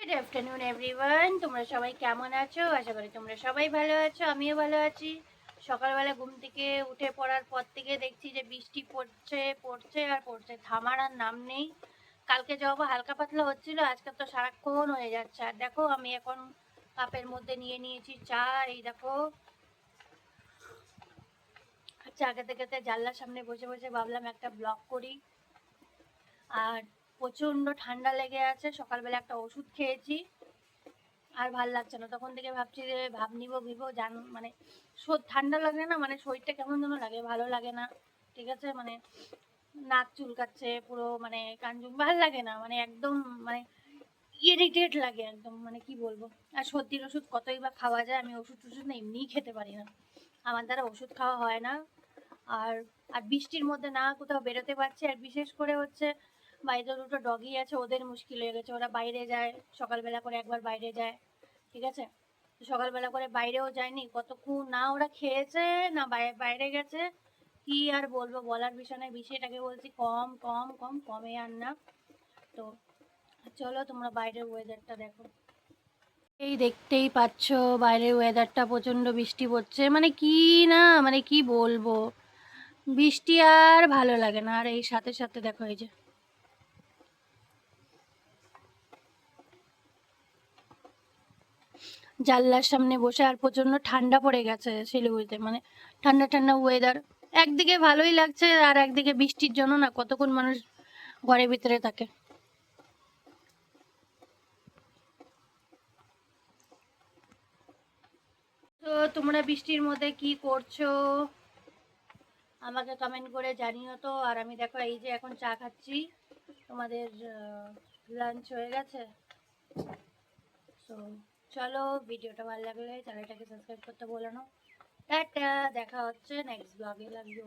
Good afternoon everyone তোমরা সবাই কেমন আছো? আশা করি তোমরা সবাই ভালো আছো, আমিও ভালো আছি। সকালবেলা ঘুম থেকে উঠে পড়ার পর থেকে দেখছি যে বৃষ্টি পড়ছে পড়ছে আর পড়ছে। থামার আর নাম নেই। কালকে যখন হালকা পাতলা হচ্ছিল, আজকে তো সারাক্ষণ হয়ে যাচ্ছে। আর দেখো, আমি এখন কাপের মধ্যে নিয়ে নিয়েছি চা এই দেখো, চা খেতে খেতে জানলার সামনে বসে বসে ভাবলাম একটা ব্লগ করি। আর প্রচণ্ড ঠান্ডা লেগে আছে। সকালবেলা একটা ওষুধ খেয়েছি আর ভালো লাগছে না। তখন থেকে ভাবছি যে ভাব নিবো, ভিবো, জান মানে ঠান্ডা লাগে না মানে শরীরটা কেমন যেন লাগে, ভালো লাগে না। ঠিক আছে? মানে নাক চুলকাচ্ছে, পুরো মানে কানজুম ভালো লাগে না মানে একদম মানে ইরিটেট লাগে একদম মানে কি বলব? আর সর্দির ওষুধ কতই বা খাওয়া যায়, আমি ওষুধ টষুধ না এমনিই খেতে পারি না। আমার দ্বারা ওষুধ খাওয়া হয় না। আর আর বৃষ্টির মধ্যে না কোথাও বেরোতে পারছি, আর বিশেষ করে হচ্ছে বাড়িতে দুটো ডগি আছে, ওদের মুশকিল হয়ে গেছে। ওরা বাইরে যায়, সকালবেলা করে একবার বাইরে যায়, ঠিক আছে? সকালবেলা করে বাইরেও যায়নি, কতক্ষণ না ওরা খেয়েছে, না বাইরে বাইরে গেছে, কি আর বলব? বলার বিষয় নয় বিষয়টাকে বলছি? কম কম কম, কমে আর না। তো চলো তোমরা বাইরের ওয়েদারটা দেখো। এই দেখতেই পাচ্ছ, বাইরের ওয়েদারটা প্রচণ্ড বৃষ্টি পড়ছে। মানে কি না মানে কি বলব? বৃষ্টি আর ভালো লাগে না। আর এই সাথে সাথে দেখো এই যে জানলার সামনে বসে আর প্রচণ্ড ঠান্ডা পড়ে গেছে শিলিগুড়িতে। মানে ঠান্ডা ঠান্ডা ওয়েদার একদিকে ভালোই লাগছে আর একদিকে বৃষ্টির জন্য না কতক্ষণ মানুষ ঘরের ভিতরে থাকে। তো তোমরা বৃষ্টির মধ্যে কি করছ? আমাকে কমেন্ট করে জানিও তো। আর আমি দেখো এই যে এখন চা খাচ্ছি। তোমাদের লাঞ্চ হয়ে গেছে। তো চলো ভিডিওটা ভালো লাগলে চ্যানেলটাকে সাবস্ক্রাইব করতে বলো না। টাটা, দেখা হচ্ছে নেক্সট ব্লগে লাগবে ইউ